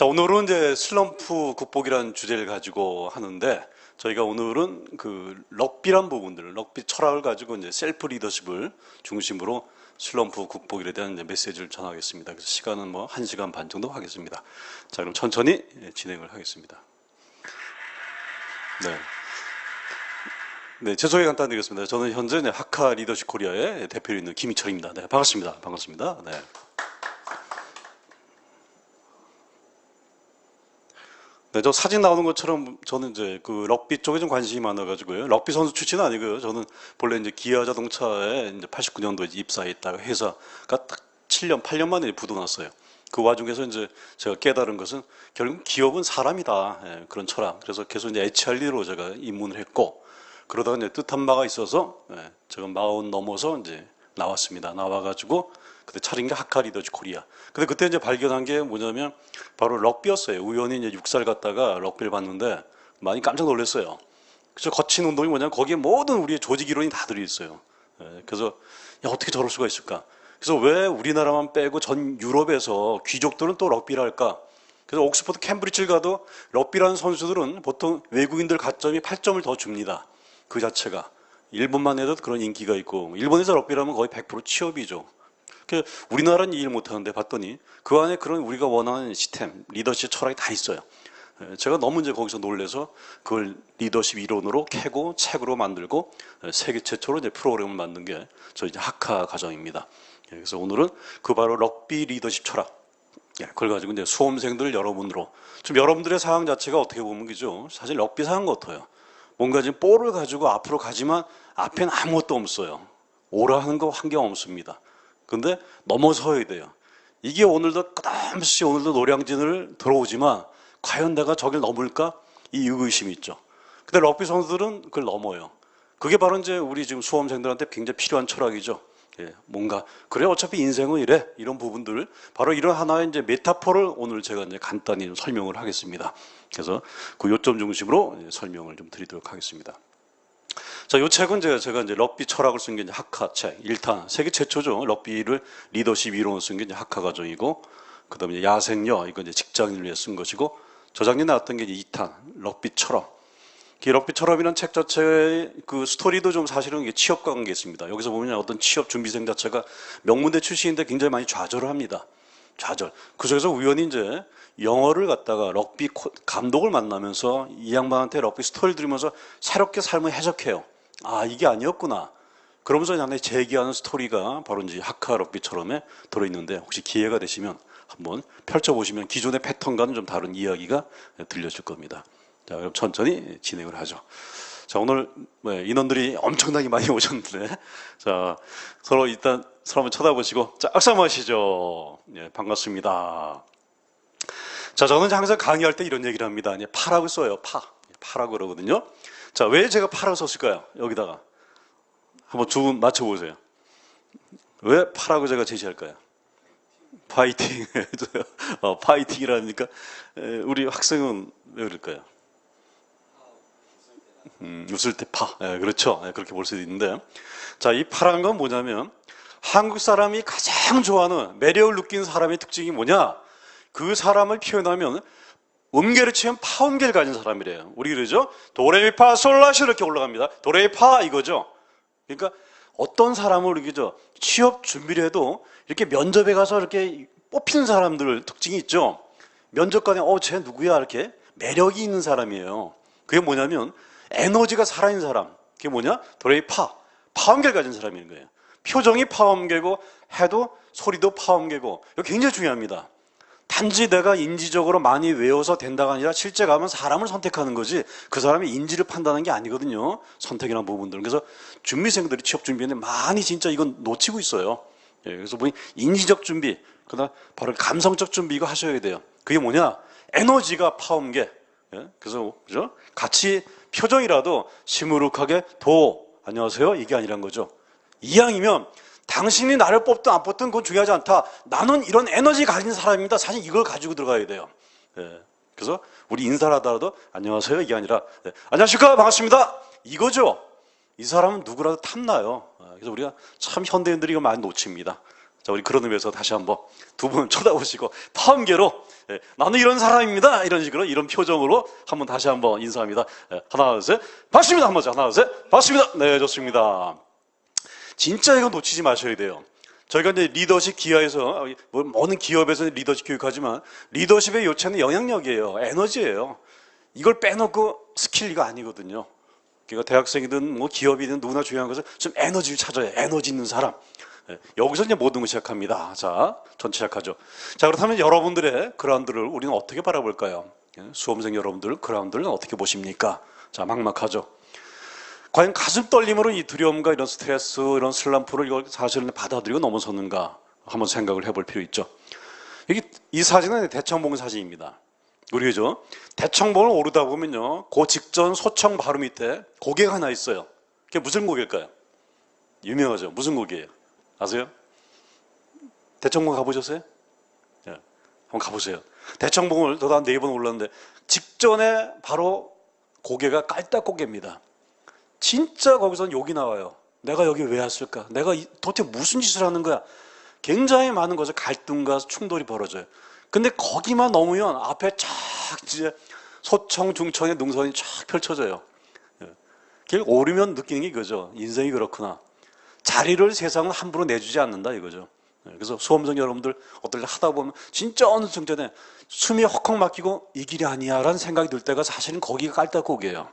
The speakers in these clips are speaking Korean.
자, 오늘은 이제 슬럼프 극복이라는 주제를 가지고 하는데 저희가 오늘은 그 럭비란 부분들, 럭비 철학을 가지고 이제 셀프 리더십을 중심으로 슬럼프 극복에 대한 이제 메시지를 전하겠습니다. 그래서 시간은 뭐 1시간 반 정도 하겠습니다. 자, 그럼 천천히 예, 진행을 하겠습니다. 네. 네, 제 소개 간단드리겠습니다. 저는 현재 하카 리더십 코리아의 대표로 있는 김희철입니다. 네, 반갑습니다. 반갑습니다. 네. 네, 저 사진 나오는 것처럼 저는 이제 그 럭비 쪽에 좀 관심이 많아가지고요. 럭비 선수 출신은 아니고요. 저는 본래 이제 기아 자동차에 이제 89년도에 입사했다가 회사가 딱 7년, 8년 만에 부도났어요. 그 와중에서 이제 제가 깨달은 것은 결국 기업은 사람이다. 예, 그런 철학. 그래서 계속 이제 HR리로 제가 입문을 했고 그러다가 이제 뜻한 바가 있어서 예, 제가 마흔 넘어서 이제 나왔습니다. 나와가지고 그때 차린 게 하카 리더즈 코리아. 근데 그때 이제 발견한 게 뭐냐면 바로 럭비였어요. 우연히 이제 육살 갔다가 럭비를 봤는데 많이 깜짝 놀랐어요. 그래서 거친 운동이 뭐냐면 거기에 모든 우리의 조직 이론이 다 들어있어요. 예, 그래서 야, 어떻게 저럴 수가 있을까? 그래서 왜 우리나라만 빼고 전 유럽에서 귀족들은 또 럭비를 할까? 그래서 옥스퍼드 캠브리지를 가도 럭비라는 선수들은 보통 외국인들 가점이 8점을 더 줍니다. 그 자체가. 일본만 해도 그런 인기가 있고 일본에서 럭비라면 거의 100% 취업이죠. 그 우리나라는 이해를 못하는데 봤더니 그 안에 그런 우리가 원하는 시스템, 리더십 철학이 다 있어요. 예, 제가 너무 이제 거기서 놀래서 그걸 리더십 이론으로 캐고 책으로 만들고 예, 세계 최초로 이제 프로그램을 만든 게 저희 이제 하카 과정입니다. 예, 그래서 오늘은 그 바로 럭비 리더십 철학 예, 그걸 가지고 이제 수험생들 여러분으로 좀 여러분들의 상황 자체가 어떻게 보면 그죠? 사실 럭비 상황 같아요. 뭔가 지금 볼을 가지고 앞으로 가지만 앞엔 아무것도 없어요. 오라 하는 거 환경 없습니다. 근데 넘어서야 돼요. 이게 오늘도 끝없이 오늘도 노량진을 들어오지만 과연 내가 저길 넘을까? 이 의구심이 있죠. 근데 럭비 선수들은 그걸 넘어요. 그게 바로 이제 우리 지금 수험생들한테 굉장히 필요한 철학이죠. 예, 뭔가 그래 어차피 인생은 이래 이런 부분들 바로 이런 하나의 이제 메타포를 오늘 제가 이제 간단히 좀 설명을 하겠습니다. 그래서 그 요점 중심으로 설명을 좀 드리도록 하겠습니다. 자, 요 책은 제가, 제가 이제 럭비 철학을 쓴 게 이제 하카 책, 1탄. 세계 최초죠. 럭비를 리더십 이론을 쓴 게 이제 하카 과정이고, 그 다음에 야생여, 이거 이제 직장인을 위해 쓴 것이고, 저작년에 나왔던 게 이제 2탄, 럭비 철학. 이 럭비 철학이라는 책 자체의 그 스토리도 좀 사실은 이게 취업과 관계 있습니다. 여기서 보면 어떤 취업 준비생 자체가 명문대 출신인데 굉장히 많이 좌절을 합니다. 좌절. 그 속에서 우연히 이제 영어를 갖다가 럭비 코- 감독을 만나면서 이 양반한테 럭비 스토리를 들으면서 새롭게 삶을 해석해요. 아, 이게 아니었구나. 그러면서 안에 제기하는 스토리가 바로 이제 하카 럭비처럼에 들어있는데 혹시 기회가 되시면 한번 펼쳐보시면 기존의 패턴과는 좀 다른 이야기가 들려줄 겁니다. 자, 그럼 천천히 진행을 하죠. 자, 오늘 뭐 인원들이 엄청나게 많이 오셨는데, 자, 서로 일단 서로 한번 쳐다보시고, 자, 악수 한번 하시죠. 예, 반갑습니다. 자, 저는 항상 강의할 때 이런 얘기를 합니다. 파라고 써요. 파. 파라고 그러거든요. 자, 왜 제가 파라고 썼을까요? 여기다가. 한번 두 분 맞춰보세요. 왜 파라고 제가 제시할까요? 파이팅. 어, 파이팅이라니까 에, 우리 학생은 왜 그럴까요? 음, 웃을 때 파. 예, 그렇죠. 예, 그렇게 볼 수도 있는데. 자, 이 파란 건 뭐냐면 한국 사람이 가장 좋아하는 매력을 느끼는 사람의 특징이 뭐냐? 그 사람을 표현하면 음계를 치면 파음계를 가진 사람이래요. 우리 그러죠? 도레미파 솔라시 이렇게 올라갑니다. 도레미파 이거죠. 그러니까 어떤 사람을 이렇게죠 취업 준비를 해도 이렇게 면접에 가서 이렇게 뽑히는 사람들 특징이 있죠. 면접관에 어 쟤 누구야 이렇게 매력이 있는 사람이에요. 그게 뭐냐면 에너지가 살아있는 사람. 그게 뭐냐? 도레미파 파음계를 가진 사람인 거예요. 표정이 파음계고 해도 소리도 파음계고 이거 굉장히 중요합니다. 단지 내가 인지적으로 많이 외워서 된다가 아니라 실제 가면 사람을 선택하는 거지 그 사람의 인지를 판단하는 게 아니거든요. 선택이나 부분들은. 그래서 준비생들이 취업 준비하는데 많이 진짜 이건 놓치고 있어요. 예, 그래서 보니 인지적 준비, 그다음 바로 감성적 준비 이거 하셔야 돼요. 그게 뭐냐? 에너지가 파음계. 예, 그래서 그죠? 같이 표정이라도 시무룩하게 도 안녕하세요 이게 아니란 거죠. 이왕이면 당신이 나를 뽑든 안 뽑든 그건 중요하지 않다. 나는 이런 에너지 가진 사람입니다. 사실 이걸 가지고 들어가야 돼요. 예. 그래서 우리 인사를 하더라도 안녕하세요 이게 아니라 예. 안녕하십니까 반갑습니다 이거죠. 이 사람은 누구라도 탐나요. 아, 그래서 우리가 참 현대인들이 이거 많이 놓칩니다. 자, 우리 그런 의미에서 다시 한번 두 분 쳐다보시고 탐계로 예, 나는 이런 사람입니다. 이런 식으로 이런 표정으로 한번 다시 한번 인사합니다. 예, 하나, 둘, 셋. 반갑습니다. 한번 자, 하나, 둘, 셋. 반갑습니다. 네, 좋습니다. 진짜 이거 놓치지 마셔야 돼요. 저희가 이제 리더십 기하에서 뭐 모든 기업에서 리더십 교육하지만 리더십의 요체는 영향력이에요. 에너지예요. 이걸 빼놓고 스킬 이거 아니거든요. 그러니까 대학생이든 뭐 기업이든 누구나 중요한 것은 좀 에너지를 찾아요. 에너지 있는 사람. 예, 여기서 이제 모든 걸 시작합니다. 자, 전체 시작하죠. 자, 그렇다면 여러분들의 그라운드를 우리는 어떻게 바라볼까요? 예, 수험생 여러분들 그라운드를 어떻게 보십니까? 자, 막막하죠. 과연 가슴 떨림으로 이 두려움과 이런 스트레스, 이런 슬럼프를 이걸 사실은 받아들이고 넘어섰는가 한번 생각을 해볼 필요 있죠. 여기 이 사진은 대청봉 사진입니다. 우리 그죠? 대청봉을 오르다 보면요, 그 직전 소청 바로 밑에 고개가 하나 있어요. 그게 무슨 고개일까요? 유명하죠. 무슨 고개예요? 아세요? 대청봉 가보셨어요? 예, 한번 가보세요. 대청봉을 저도 한네번 올랐는데 직전에 바로 고개가 깔딱 고개입니다. 진짜 거기서 욕이 나와요. 내가 여기 왜 왔을까? 내가 이- 도대체 무슨 짓을 하는 거야? 굉장히 많은 것을 갈등과 충돌이 벌어져요. 근데 거기만 넘으면 앞에 쫙 이제 소청, 중청의 능선이 쫙 펼쳐져요. 예. 길 오르면 느끼는 게 이거죠. 인생이 그렇구나. 자리를 세상은 함부로 내주지 않는다 이거죠. 예, 그래서 수험생 여러분들 어떨 때 하다 보면 진짜 어느 정도에 숨이 헉헉 막히고 이 길이 아니야라는 생각이 들 때가 사실은 거기가 깔딱고개예요.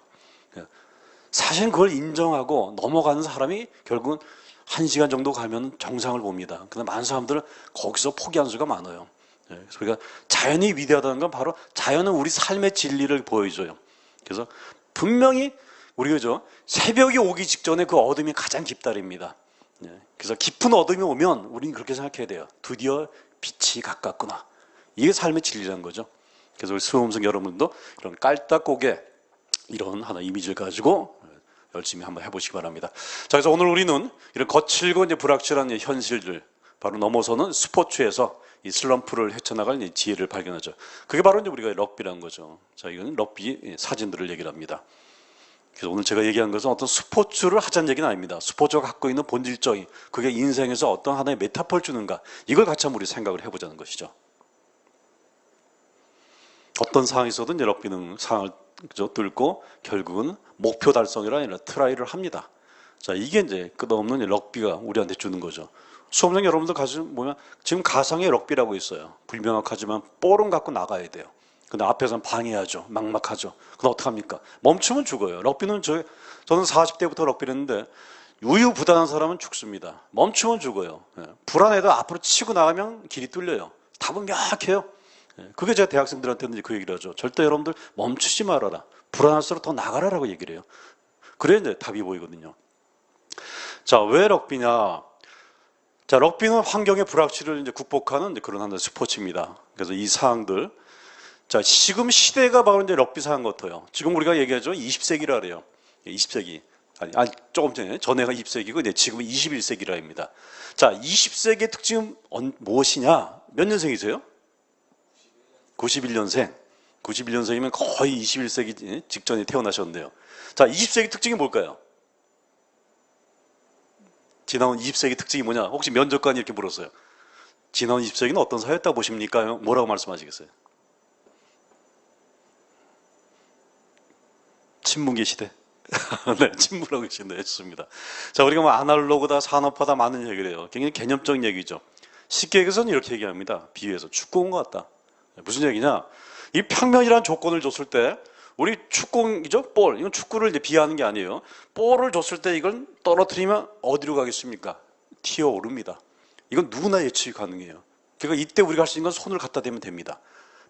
예. 사실은 그걸 인정하고 넘어가는 사람이 결국은 한 시간 정도 가면 정상을 봅니다. 근데 많은 사람들은 거기서 포기하는 수가 많아요. 예, 그래서 우리가 자연이 위대하다는 건 바로 자연은 우리 삶의 진리를 보여줘요. 그래서 분명히 우리 그죠 새벽이 오기 직전에 그 어둠이 가장 깊다립니다. 예, 그래서 깊은 어둠이 오면 우리는 그렇게 생각해야 돼요. 드디어 빛이 가깝구나. 이게 삶의 진리라는 거죠. 그래서 우리 수험생 여러분도 이런 깔딱고개 이런 하나 이미지를 가지고 열심히 한번 해보시기 바랍니다. 자, 그래서 오늘 우리는 이런 거칠고 이제 불확실한 이 현실들 바로 넘어서는 스포츠에서 이 슬럼프를 헤쳐나갈 이 지혜를 발견하죠. 그게 바로 이제 우리가 럭비라는 거죠. 자, 이거는 럭비 사진들을 얘기를 합니다. 그래서 오늘 제가 얘기한 것은 어떤 스포츠를 하자는 얘기는 아닙니다. 스포츠가 갖고 있는 본질적인 그게 인생에서 어떤 하나의 메타포를 주는가 이걸 같이 한번 우리 생각을 해보자는 것이죠. 어떤 상황에서든 럭비는 상황을 그죠? 뚫고 결국은 목표 달성이라 아니라 트라이를 합니다. 자, 이게 이제 끝없는 이 럭비가 우리한테 주는 거죠. 수험생 여러분들 가슴 보면 지금 가상의 럭비라고 있어요. 불명확하지만 볼은 갖고 나가야 돼요. 근데 앞에서는 방해하죠. 막막하죠. 그럼 어떡합니까? 멈추면 죽어요. 럭비는 저, 저는 40대부터 럭비를 했는데 우유부단한 사람은 죽습니다. 멈추면 죽어요. 예. 불안해도 앞으로 치고 나가면 길이 뚫려요. 답은 명확해요. 예, 그게 제가 대학생들한테는 그 얘기를 하죠. 절대 여러분들 멈추지 말아라. 불안할수록 더 나가라라고 얘기를 해요. 그래야 이제 답이 보이거든요. 자, 왜 럭비냐? 자, 럭비는 환경의 불확실을 이제 극복하는 이제 그런 하나의 스포츠입니다. 그래서 이 사항들. 자, 지금 시대가 바로 이제 럭비 사항 같아요. 지금 우리가 얘기하죠. 20세기라 그래요. 20세기. 아니, 아니, 조금 전에, 전에가 20세기고, 이제 지금은 21세기라입니다. 자, 20세기의 특징은 언- 무엇이냐? 몇 년생이세요? 91년생. 91년생이면 거의 21세기 직전에 태어나셨는데요. 자, 20세기 특징이 뭘까요? 지나온 20세기 특징이 뭐냐? 혹시 면접관이 이렇게 물었어요. 지나온 20세기는 어떤 사회였다고 보십니까? 뭐라고 말씀하시겠어요? 친문계 시대. 네, 친문하고 계신데 좋습니다. 자, 우리가 뭐 아날로그다, 산업화다 많은 얘기를 해요. 굉장히 개념적인 얘기죠. 쉽게 얘기해서는 이렇게 얘기합니다. 비유해서 축구 온 것 같다. 무슨 얘기냐? 이 평면이라는 조건을 줬을 때 우리 축구이죠? 볼. 이건 축구를 이제 비하하는 게 아니에요. 볼을 줬을 때 이걸 떨어뜨리면 어디로 가겠습니까? 튀어 오릅니다. 이건 누구나 예측이 가능해요. 그러니까 이때 우리가 할 수 있는 건 손을 갖다 대면 됩니다.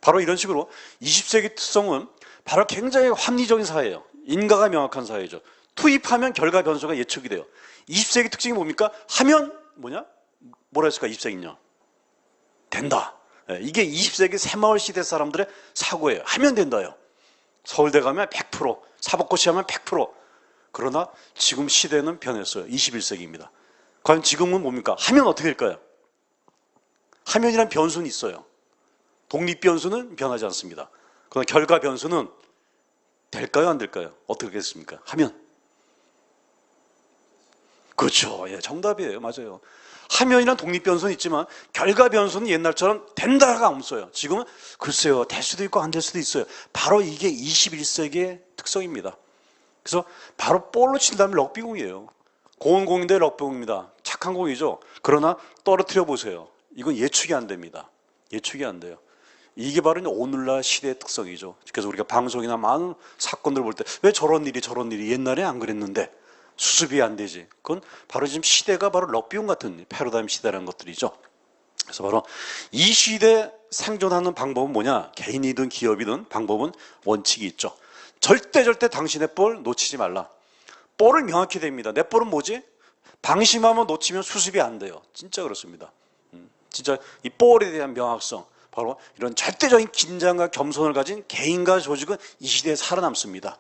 바로 이런 식으로 20세기 특성은 바로 굉장히 합리적인 사회예요. 인가가 명확한 사회죠. 투입하면 결과 변수가 예측이 돼요. 20세기 특징이 뭡니까? 하면 뭐냐? 뭐라 했을까? 20세기는요. 된다. 예, 이게 20세기 새마을 시대 사람들의 사고예요. 하면 된다요. 서울대 가면 100%, 사법고시 하면 100%. 그러나 지금 시대는 변했어요. 21세기입니다. 과연 지금은 뭡니까? 하면 어떻게 될까요? 하면이란 변수는 있어요. 독립 변수는 변하지 않습니다. 그러나 결과 변수는 될까요? 안 될까요? 어떻게 됐습니까? 하면. 그렇죠. 예, 정답이에요. 맞아요. 화면이란 독립 변수는 있지만 결과 변수는 옛날처럼 된다가 없어요. 지금은 글쎄요. 될 수도 있고 안 될 수도 있어요. 바로 이게 21세기의 특성입니다. 그래서 바로 볼로 친다면 럭비공이에요. 공은 공인데 럭비공입니다. 착한 공이죠. 그러나 떨어뜨려 보세요. 이건 예측이 안 됩니다. 예측이 안 돼요. 이게 바로 오늘날 시대의 특성이죠. 그래서 우리가 방송이나 많은 사건들 볼 때 왜 저런 일이 저런 일이 옛날에 안 그랬는데 수습이 안 되지. 그건 바로 지금 시대가 바로 럭비움 같은 패러다임 시대라는 것들이죠. 그래서 바로 이 시대 생존하는 방법은 뭐냐? 개인이든 기업이든 방법은 원칙이 있죠. 절대 절대 당신의 볼 놓치지 말라. 볼을 명확히 됩니다. 내 볼은 뭐지? 방심하면 놓치면 수습이 안 돼요. 진짜 그렇습니다. 음, 진짜 이 볼에 대한 명확성, 바로 이런 절대적인 긴장과 겸손을 가진 개인과 조직은 이 시대에 살아남습니다.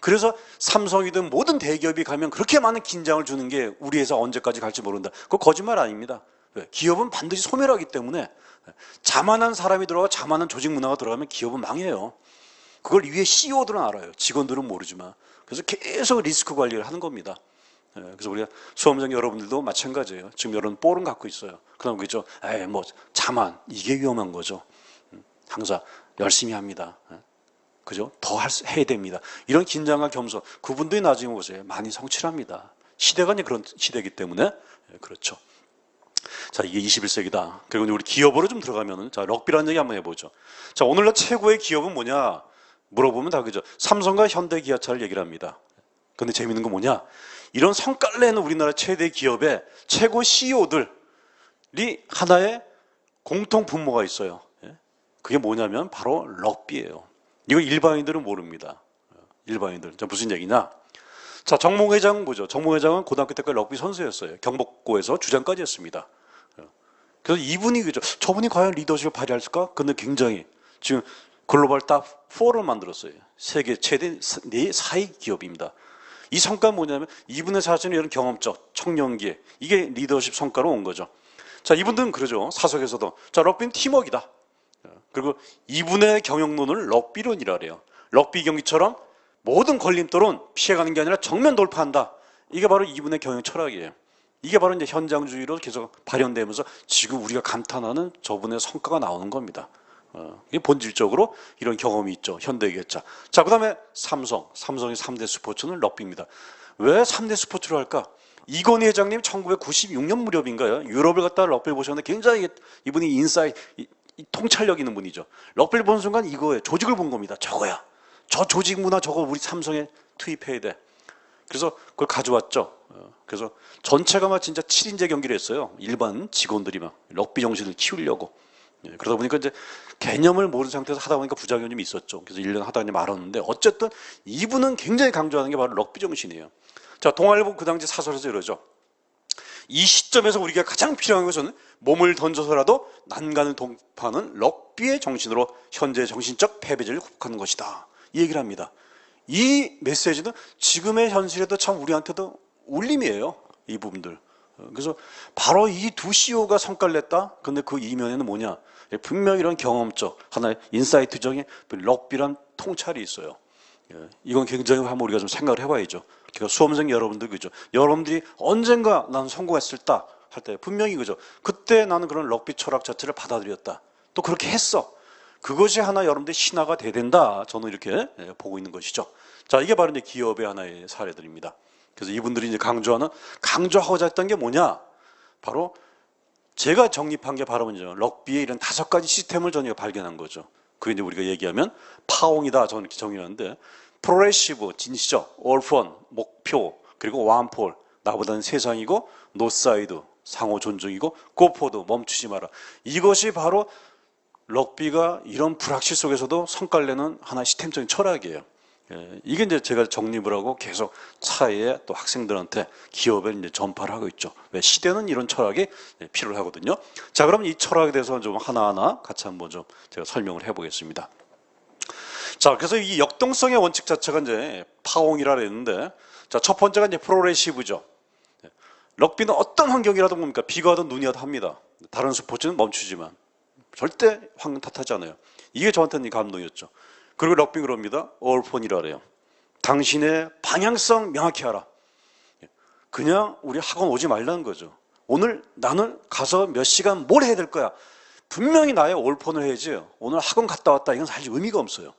그래서 삼성이든 모든 대기업이 가면 그렇게 많은 긴장을 주는 게 우리 회사 언제까지 갈지 모른다. 그거 거짓말 아닙니다. 왜? 기업은 반드시 소멸하기 때문에 자만한 사람이 들어가 자만한 조직 문화가 들어가면 기업은 망해요. 그걸 위에 CEO들은 알아요. 직원들은 모르지만. 그래서 계속 리스크 관리를 하는 겁니다. 예, 그래서 우리가 수험생 여러분들도 마찬가지예요. 지금 여러분 볼은 갖고 있어요. 그럼 그죠? 에이, 뭐 자만 이게 위험한 거죠. 음, 항상 열심히 합니다. 예, 그죠? 더 할, 수- 해야 됩니다. 이런 긴장과 겸손 그분들이 나중에 보세요. 많이 성취합니다. 시대가 이제 그런 시대이기 때문에 예, 그렇죠. 자, 이게 21세기다. 그리고 우리 기업으로 좀 들어가면은, 자, 럭비라는 얘기 한번 해보죠. 자, 오늘날 최고의 기업은 뭐냐? 물어보면 다 그죠. 삼성과 현대 기아차를 얘기를 합니다. 근데 재밌는 건 뭐냐? 이런 성과를 내는 우리나라 최대 기업의 최고 CEO들이 하나의 공통 분모가 있어요. 예? 그게 뭐냐면 바로 럭비예요. 이거 일반인들은 모릅니다. 일반인들. 자, 무슨 얘기냐? 자, 정몽 회장 보죠. 정몽 회장은 고등학교 때까지 럭비 선수였어요. 경복고에서 주장까지 했습니다. 그래서 이분이 그죠. 저분이 과연 리더십을 발휘할까? 근데 굉장히 지금 글로벌 탑 4를 만들었어요. 세계 최대 네 사회 기업입니다. 이 성과는 뭐냐면 이분의 사실은 이런 경험적 청년기에 이게 리더십 성과로 온 거죠. 자, 이분들은 그러죠. 사석에서도 자, 럭비는 팀워크이다. 그리고 이분의 경영론을 럭비론이라 그래요. 럭비 경기처럼 모든 걸림돌은 피해가는 게 아니라 정면 돌파한다. 이게 바로 이분의 경영 철학이에요. 이게 바로 이제 현장주의로 계속 발현되면서 지금 우리가 감탄하는 저분의 성과가 나오는 겁니다. 어, 이게 본질적으로 이런 경험이 있죠. 현대기차. 자, 그 다음에 삼성. 삼성의 3대 스포츠는 럭비입니다. 왜 3대 스포츠로 할까? 이건희 회장님 1996년 무렵인가요? 유럽을 갔다 럭비를 보셨는데 굉장히 이분이 인사이, 통찰력 있는 분이죠. 럭비를 본 순간 이거예요. 조직을 본 겁니다. 저거야. 저 조직 문화 저거 우리 삼성에 투입해야 돼. 그래서 그걸 가져왔죠. 어, 그래서 전체가 막 진짜 7인제 경기를 했어요. 일반 직원들이 막 럭비 정신을 키우려고. 예, 그러다 보니까 이제 개념을 모르는 상태에서 하다 보니까 부작용이 좀 있었죠. 그래서 1년 하다 이제 말았는데 어쨌든 이분은 굉장히 강조하는 게 바로 럭비 정신이에요. 자, 동아일보 그 당시 사설에서 이러죠. 이 시점에서 우리가 가장 필요한 것은 몸을 던져서라도 난간을 동파하는 럭비의 정신으로 현재 정신적 패배를 극복하는 것이다. 이 얘기를 합니다. 이 메시지는 지금의 현실에도 참 우리한테도 울림이에요. 이 부분들. 어, 그래서 바로 이 두 CEO가 성과를 냈다? 근데 그 이면에는 뭐냐? 예, 분명히 이런 경험적, 하나의 인사이트적인 럭비란 통찰이 있어요. 예, 이건 굉장히 한번 우리가 좀 생각을 해봐야죠. 수험생 여러분들 그죠? 여러분들이 언젠가 나는 성공했을 다 할 때 분명히 그죠? 그때 나는 그런 럭비 철학 자체를 받아들였다. 또 그렇게 했어. 그것이 하나 여러분들 신화가 돼야 된다. 저는 이렇게 예, 보고 있는 것이죠. 자, 이게 바로 이제 기업의 하나의 사례들입니다. 그래서 이분들이 이제 강조하는 강조하고자 했던 게 뭐냐? 바로 제가 정립한 게 바로 먼저 럭비의 이런 다섯 가지 시스템을 저희가 발견한 거죠. 그게 이제 우리가 얘기하면 파옹이다. 저는 이렇게 정의하는데 프로레시브, 진시적, 올폰, 목표, 그리고 완폴, 나보다는 세상이고 노사이드, 상호 존중이고 고포드, 멈추지 마라. 이것이 바로 럭비가 이런 불확실 속에서도 성과를 내는 하나의 시스템적인 철학이에요. 예, 이게 이제 제가 정립을 하고 계속 사회에 또 학생들한테 기업에 이제 전파를 하고 있죠. 왜 시대는 이런 철학이 예, 필요하거든요. 자, 그럼 이 철학에 대해서 좀 하나하나 같이 한번 좀 제가 설명을 해보겠습니다. 자, 그래서 이 역동성의 원칙 자체가 이제 파옹이라 그랬는데, 자, 첫 번째가 이제 프로레시브죠. 예, 럭비는 어떤 환경이라도 뭡니까? 비가 와도 눈이 와도 합니다. 다른 스포츠는 멈추지만. 절대 환경 탓하지 않아요. 이게 저한테는 감동이었죠. 그리고 럭비 그럽니다. 올폰이라 그래요. 당신의 방향성 명확히. 예. 그냥 우리 학원 오지 말라는 거죠. 오늘 나는 가서 몇 시간 뭘 해야 될 거야. 분명히 나의 올폰을 해야지. 오늘 학원 갔다 왔다. 이건 사실 의미가 없어요.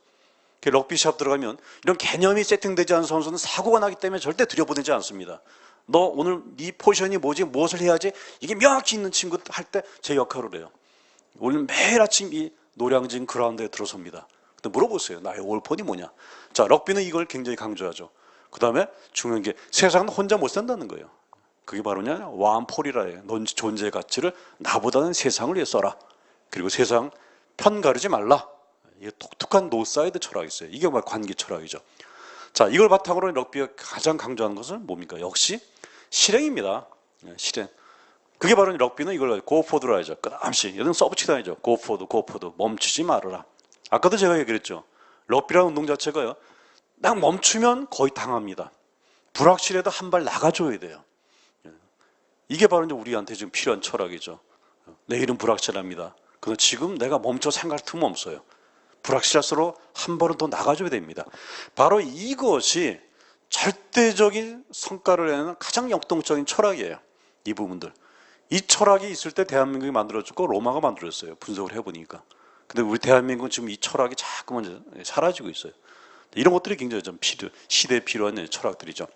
그 럭비 시합 들어가면 이런 개념이 세팅되지 않은 선수는 사고가 나기 때문에 절대 들여보내지 않습니다. 너 오늘 네 포지션이 뭐지? 무엇을 해야지? 이게 명확히 있는 친구 할 때 제 역할을 해요. 오늘 매일 아침 이 노량진 그라운드에 들어섭니다. 근데 물어보세요. 나의 올폰이 뭐냐? 자, 럭비는 이걸 굉장히 강조하죠. 그 다음에 중요한 게 세상은 혼자 못 산다는 거예요. 그게 바로냐? 와한폴이라 해요. 넌 존재의 가치를 나보다는 세상을 위해 써라. 그리고 세상 편 가르지 말라. 이게 독특한 노사이드 철학이 있어요. 이게 말 관계 철학이죠. 자, 이걸 바탕으로 럭비가 가장 강조하는 것은 뭡니까? 역시 실행입니다. 예, 실행. 그게 바로 럭비는 이걸 고포드로 하죠. 끝없이. 여기는 서브치도 아니죠. 고포드, 고포드. 멈추지 말아라. 아까도 제가 얘기했죠. 럭비라는 운동 자체가요. 딱 멈추면 거의 당합니다. 불확실해도 한 발 나가줘야 돼요. 예. 이게 바로 이제 우리한테 지금 필요한 철학이죠. 내일은 불확실합니다. 그래서 지금 내가 멈춰 생각할 틈 없어요. 불확실할수록 한 발은 더 나가줘야 됩니다. 바로 이것이 절대적인 성과를 내는 가장 역동적인 철학이에요. 이 부분들. 이 철학이 있을 때 대한민국이 만들어졌고 로마가 만들어졌어요. 분석을 해보니까. 근데 우리 대한민국은 지금 이 철학이 자꾸만 사라지고 있어요. 이런 것들이 굉장히 좀 필요, 시대에 필요한 철학들이죠.